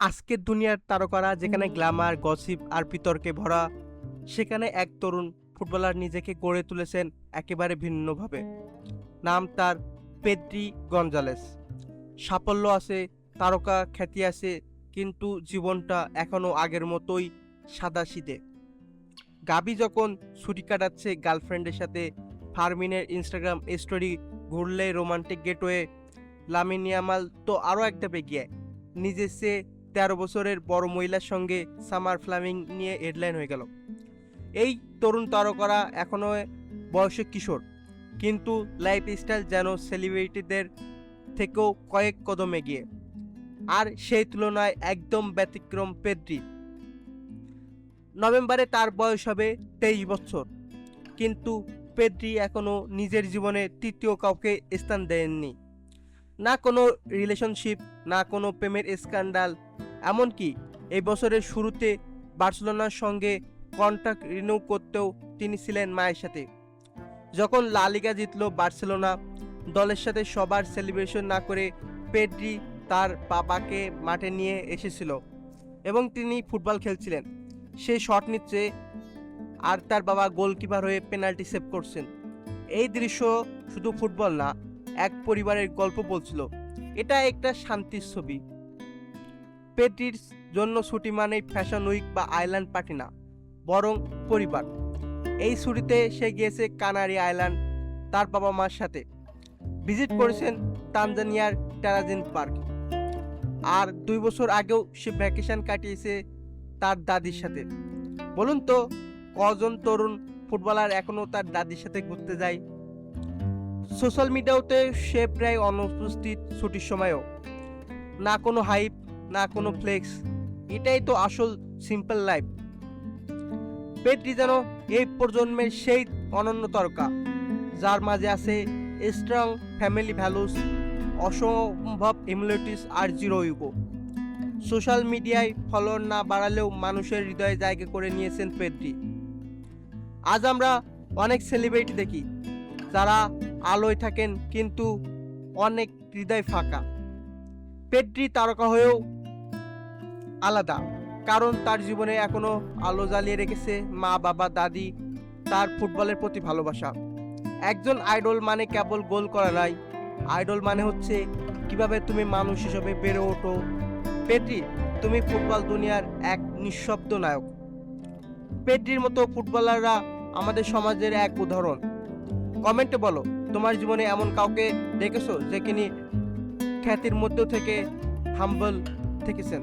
আজকের দুনিয়ার তারকারা যেখানে গ্ল্যামার গসিপ আর বিতর্কে ভরা সেখানে এক তরুণ ফুটবলার নিজেকে গড়ে তুলেছেন একেবারে ভিন্নভাবে। নাম তার পেদ্রি গঞ্জালেস। সাফল্য আছে তারকা খ্যাতি আছে কিন্তু জীবনটা এখনও আগের মতোই সাদা শীতে গাবি যখন ছুটি কাটাচ্ছে গার্লফ্রেন্ডের সাথে ফার্মিনের ইনস্টাগ্রাম স্টোরি ঘুরলে রোমান্টিক গেটওয়ে লামিনিয়ামাল তো আরও একটা এগিয়ে নিজে সে তেরো বছরের বড় মহিলার সঙ্গে সামার ফ্লামিং নিয়ে হেডলাইন হয়ে গেল। এই তরুণ তারকারা এখনও বয়সে কিশোর, কিন্তু লাইফস্টাইল যেন সেলিব্রিটিদের থেকেও কয়েক কদম এগিয়ে। আর সেই তুলনায় একদম ব্যতিক্রম পেদ্রি। নভেম্বরে তার বয়স হবে তেইশ বছর, কিন্তু পেদ্রি এখনও নিজের জীবনে তৃতীয় কাউকে স্থান দেননি না কোনো রিলেশনশিপ না কোনো প্রেমের স্ক্যান্ডাল এমনকি এই বছরের শুরুতে বার্সেলোনার সঙ্গে কন্ট্রাক্ট রিনিউ করতেও তিনি ছিলেন মায়ের সাথে। যখন লা লিগা জিতল বার্সেলোনা, দলের সাথে সবার সেলিব্রেশন না করে পেড্রি তার বাবাকে মাঠে নিয়ে এসেছিল এবং তিনি ফুটবল খেলছিলেন। সে শট নিচ্ছে আর তার বাবা গোলকিপার হয়ে পেনাল্টি সেভ করছেন। এই দৃশ্য শুধু ফুটবল না এক পরিবারের গল্প বলছিল। এটা একটা শান্তির ছবি। পেটির জন্য ছুটি মানেই ফ্যাশন উইক বা আইল্যান্ড পার্টি না, বরং পরিবার। এই ছুটিতে সে গিয়েছে কানারি আইল্যান্ড তার বাবা মার সাথে। ভিজিট করেছেন তানজানিয়ার টেরাজিন পার্ক। আর দুই বছর আগেও সে ভ্যাকেশন কাটিয়েছে তার দাদির সাথে। বলুন তো, কজন তরুণ ফুটবলার এখনও তার দাদির সাথে ঘুরতে যায়? সোশ্যাল মিডিয়াতে সে প্রায় অনুপস্থিত ছুটির সময়ও। না কোনো হাইপ না কোনো ফ্লেক্স এটাই তো আসল সিম্পল লাইফ পেট্রি যেন এই প্রজন্মের সেই অনন্য তরকা, যার মাঝে আছে স্ট্রং ফ্যামিলি ভ্যালুস অসম্ভব ইমিউনিটিস আর জিরো ইউগো সোশ্যাল মিডিয়ায় ফলোয়ার না বাড়ালেও মানুষের হৃদয়ে জায়গা করে নিয়েছেন পেট্রি আজ আমরা অনেক সেলিব্রিটি দেখি, যারা আলোয় থাকেন, কিন্তু অনেক হৃদয় ফাঁকা। পেট্রি তারকা হয়েও আলাদা, কারণ তার জীবনে এখনও আলো জ্বালিয়ে রেখেছে মা, বাবা, দাদি, তার ফুটবলের প্রতি ভালোবাসা। একজন আইডল মানে কেবল গোল করা নয়। আইডল মানে হচ্ছে কীভাবে তুমি মানুষ হিসেবে বেড়ে ওঠো। পেট্রি তুমি ফুটবল দুনিয়ার এক নিঃশব্দ নায়ক। পেট্রির মতো ফুটবলাররা আমাদের সমাজের এক উদাহরণ। কমেন্টে বলো তোমার জীবনে এমন কাউকে দেখেছ যে কিনি খ্যাতির মধ্যেও থেকে হাম্বল থেকেছেন?